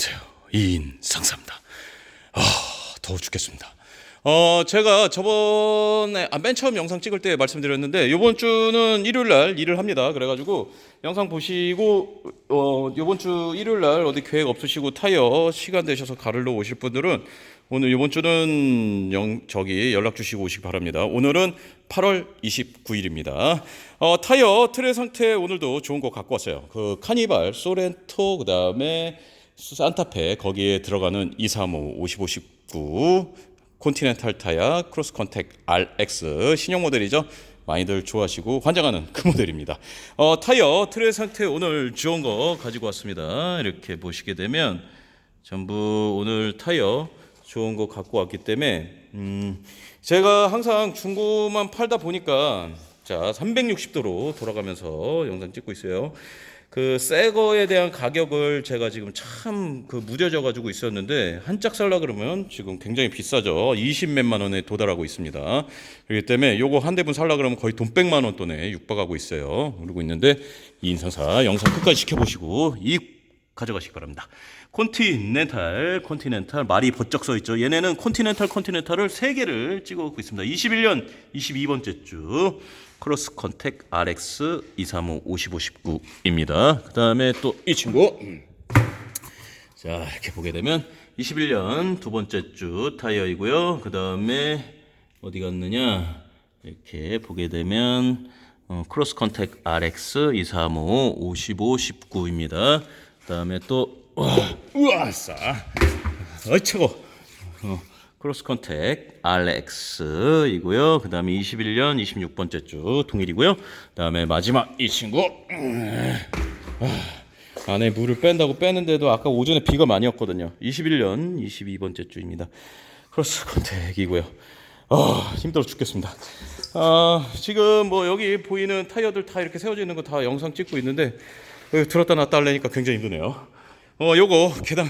안녕하세요. 이인 상사입니다. 아, 더워 죽겠습니다. 어, 제가 저번에 아, 맨 처음 영상 찍을 때 말씀드렸는데 이번 주는 일요일 날 일을 합니다. 그래가지고 영상 보시고 어, 이번 주 일요일 날 어디 계획 없으시고 타이어 시간 되셔서 가르러 오실 분들은 오늘 이번 주는 영, 저기 연락 주시고 오시기 바랍니다. 오늘은 8월 29일입니다. 어, 타이어 트레 상태 오늘도 좋은 거 갖고 왔어요. 그 카니발, 소렌토, 그 다음에 산타페 거기에 들어가는 235 55 19 콘티넨탈 타야 크로스 컨택 RX 신형 모델이죠. 많이들 좋아하시고 환장하는 그 모델입니다. 어, 타이어 트레 상태 오늘 좋은 거 가지고 왔습니다. 이렇게 보시게 되면 전부 오늘 타이어 좋은 거 갖고 왔기 때문에 음, 제가 항상 중고만 팔다 보니까 자 360도로 돌아가면서 영상 찍고 있어요. 그 새 거에 대한 가격을 제가 지금 참 그 무뎌져 가지고 있었는데 한 짝 살라 그러면 지금 굉장히 비싸죠. 20 몇만 원에 도달하고 있습니다. 그렇기 때문에 요거 한 대분 살라 그러면 거의 돈 100만 원 돈에 육박하고 있어요. 그러고 있는데 이 인상사 영상 끝까지 지켜보시고 이익 가져가시기 바랍니다. 콘티넨탈, 콘티넨탈 말이 번쩍 써 있죠. 얘네는 콘티넨탈, 콘티넨탈을 세 개를 찍어갖고 있습니다. 21년 22번째 주 크로스 컨택 RX 235 55 19입니다. 그 다음에 또 이 친구. 음. 자 이렇게 보게 되면 21년 두 번째 주 타이어이고요. 그 다음에 어디 갔느냐 이렇게 보게 되면 어, 크로스 컨택 RX 235 55 19입니다. 그 다음에 또 와, 우와 싸 어이 최고 어, 크로스 컨택 RX이고요. 그 다음에 21년 26번째 주 동일이고요. 그 다음에 마지막 이 친구 안에 물을 뺀다고 빼는데도 아까 오전에 비가 많이 왔거든요. 21년 22번째 주입니다. 크로스 컨택이고요. 아, 힘들어 죽겠습니다. 아, 지금 뭐 여기 보이는 타이어들 다 이렇게 세워져 있는 거 다 영상 찍고 있는데 들었다 놨다 하려니까 굉장히 힘드네요. 어, 요거 개당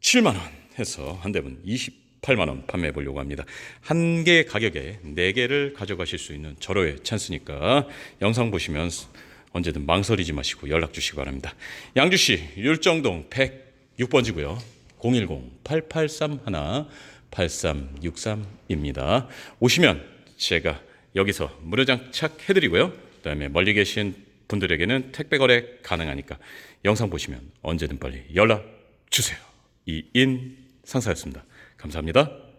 7만 원 해서 한 대분 28만 원 판매해 보려고 합니다. 한 개 가격에 네 개를 가져가실 수 있는 절호의 찬스니까 영상 보시면 언제든 망설이지 마시고 연락 주시기 바랍니다. 양주시 율정동 106번지고요. 010-8831-8363입니다. 오시면 제가 여기서 무료 장착 해드리고요. 그 다음에 멀리 계신 분들에게는 택배 거래 가능하니까 영상 보시면 언제든 빨리 연락 주세요. 이인 상사였습니다. 감사합니다.